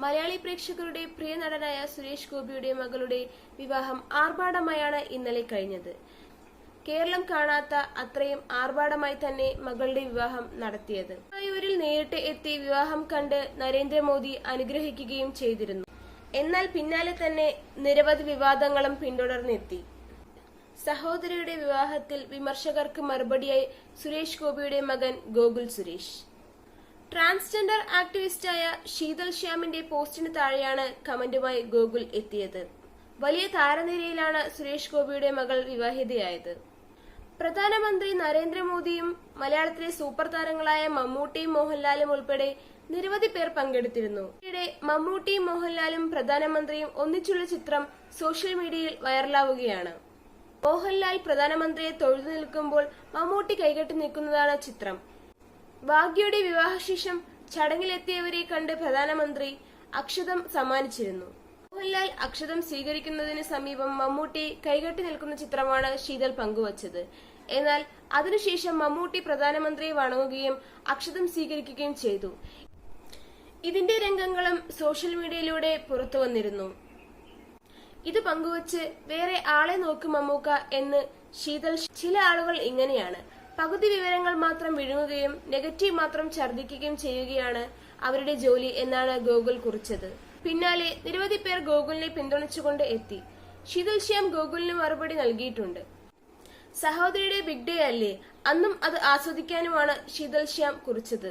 മലയാളി പ്രേക്ഷകരുടെ പ്രിയ നടനായ സുരേഷ് ഗോപിയുടെ മകളുടെ വിവാഹം ആർഭാടമായാണ് ഇന്നലെ കഴിഞ്ഞത്. കേരളം കാണാത്ത അത്രയും ആർഭാടമായി തന്നെ മകളുടെ വിവാഹം നടത്തിയത്. ഗുരുവായൂരിൽ നേരിട്ട് എത്തി വിവാഹം കണ്ട് നരേന്ദ്രമോദി അനുഗ്രഹിക്കുകയും ചെയ്തിരുന്നു. എന്നാൽ പിന്നാലെ തന്നെ നിരവധി വിവാദങ്ങളും പിന്തുടർന്നെത്തി. സഹോദരിയുടെ വിവാഹത്തിൽ വിമർശകർക്ക് മറുപടിയായി സുരേഷ് ഗോപിയുടെ മകൻ ഗോകുൽ സുരേഷ്. ട്രാൻസ്ജെൻഡർ ആക്ടിവിസ്റ്റായ ശീതൽ ശ്യാമിന്റെ പോസ്റ്റിന് താഴെയാണ് കമന്റുമായി ഗോകുൽ എത്തിയത്. വലിയ താരനിരയിലാണ് സുരേഷ് ഗോപിയുടെ മകൾ വിവാഹിതയായത്. പ്രധാനമന്ത്രി നരേന്ദ്രമോദിയും മലയാളത്തിലെ സൂപ്പർ താരങ്ങളായ മമ്മൂട്ടിയും മോഹൻലാലും ഉൾപ്പെടെ നിരവധി പേർ പങ്കെടുത്തിരുന്നു. ഇതിനിടെ മമ്മൂട്ടിയും മോഹൻലാലും പ്രധാനമന്ത്രിയും ഒന്നിച്ചുള്ള ചിത്രം സോഷ്യൽ മീഡിയയിൽ വൈറലാവുകയാണ്. മോഹൻലാൽ പ്രധാനമന്ത്രിയെ തൊഴുതു നിൽക്കുമ്പോൾ മമ്മൂട്ടി കൈകെട്ടി നിൽക്കുന്നതാണ് ചിത്രം. ഭാഗ്യയുടെ വിവാഹശേഷം ചടങ്ങിലെത്തിയവരെ കണ്ട് പ്രധാനമന്ത്രി അക്ഷതം സമ്മാനിച്ചിരുന്നു. മോഹൻലാൽ അക്ഷതം സ്വീകരിക്കുന്നതിന് സമീപം മമ്മൂട്ടി കൈകെട്ടി നിൽക്കുന്ന ചിത്രമാണ് ശീതൽ പങ്കുവച്ചത്. എന്നാൽ അതിനുശേഷം മമ്മൂട്ടി പ്രധാനമന്ത്രിയെ വണങ്ങുകയും അക്ഷതം സ്വീകരിക്കുകയും ചെയ്തു. ഇതിന്റെ രംഗങ്ങളും സോഷ്യൽ മീഡിയയിലൂടെ പുറത്തു വന്നിരുന്നു. ഇത് പങ്കുവച്ച് വേറെ ആളെ നോക്കും മമ്മൂക്ക എന്ന് ശീതൽ ചില ആളുകൾ ഇങ്ങനെയാണ്. പകുതി വിവരങ്ങൾ മാത്രം വിഴുങ്ങുകയും നെഗറ്റീവ് മാത്രം ഛർദ്ദിക്കുകയും ചെയ്യുകയാണ് അവരുടെ ജോലി എന്നാണ് ഗോകുൽ കുറിച്ചത്. പിന്നാലെ നിരവധി പേർ ഗോകുലിനെ പിന്തുണച്ചുകൊണ്ട് എത്തി. ശീതൽ ശ്യാം ഗോകുലിന് മറുപടി നൽകിയിട്ടുണ്ട്. സഹോദരിയുടെ ബിഗ് ഡേ അല്ലേ? അന്നും അത് ആസ്വദിക്കാനുമാണ് ശീതൽ ശ്യാം കുറിച്ചത്.